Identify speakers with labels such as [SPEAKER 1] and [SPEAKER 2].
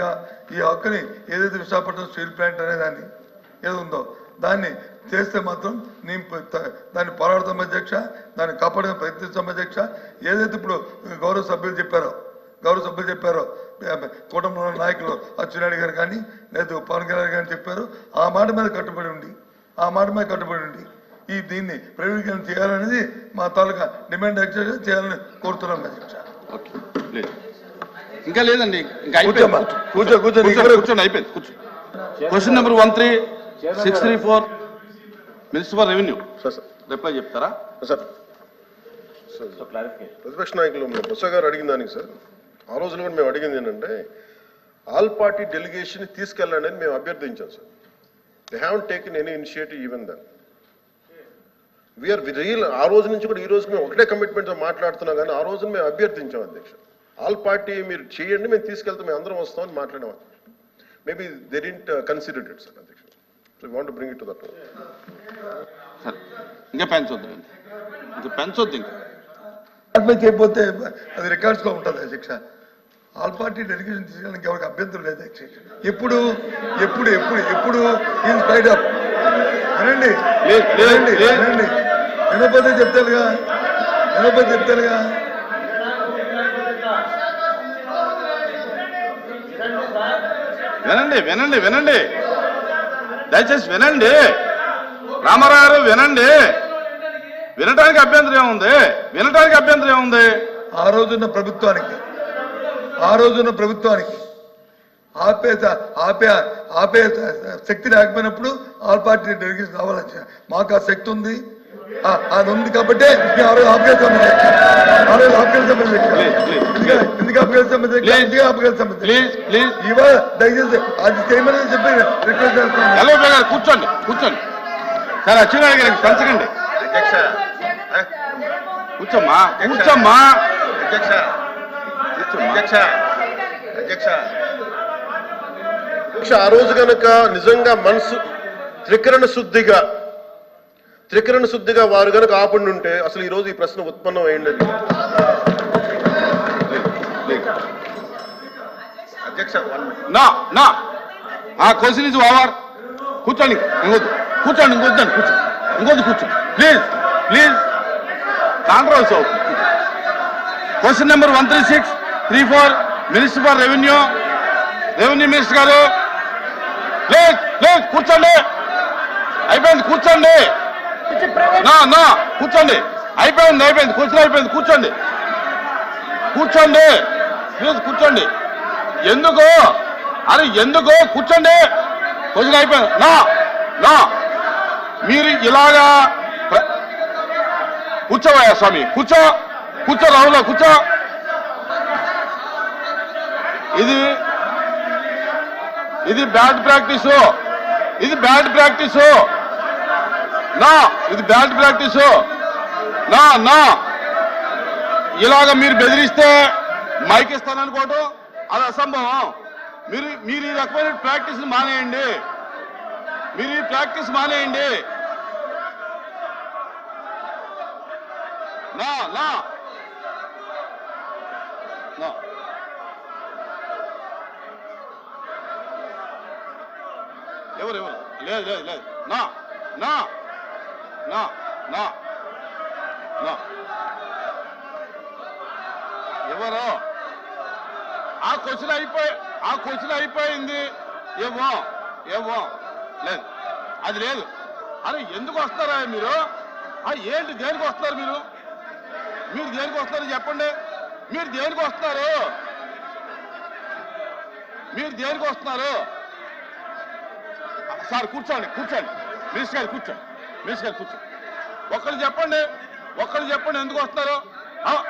[SPEAKER 1] తాత్కాలిక ఈ హక్కుని ఏదైతే విశాఖపట్నం స్టీల్ ప్లాంట్ అనే దాన్ని ఏది ఉందో దాన్ని చేస్తే మాత్రం నేను దాన్ని పోరాడతాం అధ్యక్ష దాన్ని కాపాడడం ప్రయత్నిస్తాం అధ్యక్ష. ఏదైతే ఇప్పుడు గౌరవ సభ్యులు చెప్పారో గౌరవ సభ్యులు చెప్పారో కుటుంబంలో నాయకులు అచ్చెన్నాయుడు గారు కానీ లేదా పవన్ కళ్యాణ్ గారు చెప్పారు ఆ మాట మీద కట్టుబడి ఉండి ఆ మాట మీద కట్టుబడి ఉండి ఈ దీన్ని ప్రైవేటీకరణ చేయాలనేది మా తాలూకా డిమాండ్ ఎక్సైజ్ చేయాలని కోరుతున్నాం అధ్యక్ష.
[SPEAKER 2] ఓకే. ఇంకా లేదండి ఇంకా
[SPEAKER 1] కూర్చోమ్మా.
[SPEAKER 2] అయిపోయింది
[SPEAKER 1] కూర్చో, కూర్చో.
[SPEAKER 2] కూర్చోండి అయిపోయింది కూర్చో. Question number one three six three four municipal revenue
[SPEAKER 3] sir sir
[SPEAKER 2] reply చెప్తారా?
[SPEAKER 3] సార్ ప్రతిపక్ష నాయకులు బొత్స గారు అడిగిన దానికి సార్ ఆ రోజున కూడా మేము అడిగింది ఏంటంటే ఆల్ పార్టీ డెలిగేషన్ తీసుకెళ్ళండి అని మేము అభ్యర్థించాం sir they have taken any initiative even then we are real ఆ రోజు నుంచి కూడా ఈ రోజు మేము ఒకటే కమిట్మెంట్తో మాట్లాడుతున్నాం కానీ ఆ రోజున మేము అభ్యర్థించాం అధ్యక్ష. ఆల్ పార్టీ మీరు చేయండి మేము తీసుకెళ్తాం మేము అందరం వస్తామని మాట్లాడాం maybe they didn't consider it sir అధ్యక్ష. So want bring it to that
[SPEAKER 2] సరే. ఇంకా పెంచొద్దు ఇంకా పెంచొద్దు ఇంకా.
[SPEAKER 1] చేయకపోతే అది రికార్డ్స్లో ఉంటుంది అధ్యక్ష. ఆల్ పార్టీ డెలిగేషన్ తీసుకోవడానికి ఎవరికి అభ్యంతరం లేదు అధ్యక్ష. ఎప్పుడు ఎప్పుడు ఎప్పుడు ఎప్పుడు ఇన్ స్పైడ్ ఆఫ్ వినండి
[SPEAKER 2] లేదు, లేదు,
[SPEAKER 1] వినండి
[SPEAKER 2] లేదు.
[SPEAKER 1] వినండి. వినకపోతే చెప్తారుగా వినకపోతే చెప్తారుగా.
[SPEAKER 2] వినండి వినండి వినండి. దయచేసి వినండి. రామారావు గారు వినండి. వినటానికి అభ్యంతరం ఏముంది? వినటానికి అభ్యంతరం ఏముంది?
[SPEAKER 1] ఆ రోజున్న ప్రభుత్వానికి ఆ రోజున్న ప్రభుత్వానికి ఆపే ఆపే ఆపే శక్తి లేకపోయినప్పుడు ఆల్ పార్టీ డెలిగేషన్ రావాలని మాకు ఆ శక్తి ఉంది. అది ఉంది కాబట్టి మేము ఆ రోజు ఆపేస్తాం ఆ రోజు
[SPEAKER 2] please.
[SPEAKER 1] ఎందుకు ఇవాళ దయచేసి అది చేయమని చెప్పి రిక్వెస్ట్
[SPEAKER 2] గారు కూర్చోండి కూర్చోండి. సరే అచ్చెన్నాయుడు గారికి పెంచకండి
[SPEAKER 3] అధ్యక్ష.
[SPEAKER 2] కూర్చోమ్మా కూర్చోమ్మా.
[SPEAKER 3] అధ్యక్ష.
[SPEAKER 2] కూర్చోమ్మా
[SPEAKER 3] అధ్యక్ష. అధ్యక్ష. అధ్యక్ష ఆ రోజు గనక నిజంగా మనసు త్రికరణ శుద్ధిగా త్రికరణ శుద్ధిగా వారు గనక ఆపండి ఉంటే అసలు ఈ రోజు ఈ ప్రశ్న ఉత్పన్నం అయ్యింది అధ్యక్ష
[SPEAKER 2] నా నా. ఆ క్వశ్చన్ ఇస్ ఓవర్ కూర్చోండి ఇంకొద్దు. కూర్చోండి ఇంకొద్దండి కూర్చో ఇంకొద్దు కూర్చో. ప్లీజ్ ప్లీజ్ కాంట్రవర్సీ అవుతుంది question number one three six three four minister for revenue revenue minister గారు. ప్లీజ్ ప్లీజ్ కూర్చోండి. అయిపోయింది కూర్చోండి. నా నా కూర్చోండి. అయిపోయింది అయిపోయింది కూర్చొని అయిపోయింది కూర్చోండి. కూర్చోండి. ప్లీజ్ కూర్చోండి. ఎందుకు? అరే ఎందుకు? కూర్చోండి. కొంచెం అయిపోయింది. నా నా. మీరు ఇలాగా కూర్చోవయ్యా స్వామి. కూర్చో కూర్చో రాహుల్ కూర్చో. ఇది ఇది బ్యాడ్ ప్రాక్టీస్. ఇది బ్యాడ్ ప్రాక్టీస్. నా ఇది బ్యాడ్ ప్రాక్టీస్. నా నా. ఇలాగ మీరు బెదిరిస్తే మైక్ ఇస్తాననుకోవటం అది అసంభవం. మీరు మీరు ఈ రకమైన ప్రాక్టీస్ మానేయండి. మీరు ఈ ప్రాక్టీస్ మానేయండి. నా. నా. ఎవరు ఎవరు? లేదు లేదు లేదు. నా నా. నా నా నా ఎవరు? ఆ క్వశ్చన్ అయిపోయి ఆ క్వశ్చన్ అయిపోయింది. ఏమో ఏమో. లేదు. అది లేదు. అరే ఎందుకు వస్తారా మీరు? ఆ ఏంటి దేనికి వస్తారు మీరు? మీరు దేనికి వస్తారు చెప్పండి. మీరు దేనికి వస్తున్నారు? మీరు దేనికి వస్తున్నారు? సార్ కూర్చోండి కూర్చోండి. మినిస్టర్ గారు కూర్చోండి. మినిస్టర్ కూర్చో. కూర్చోండి ఒక్కరు చెప్పండి ఒక్కరు చెప్పండి ఎందుకు వస్తున్నారో?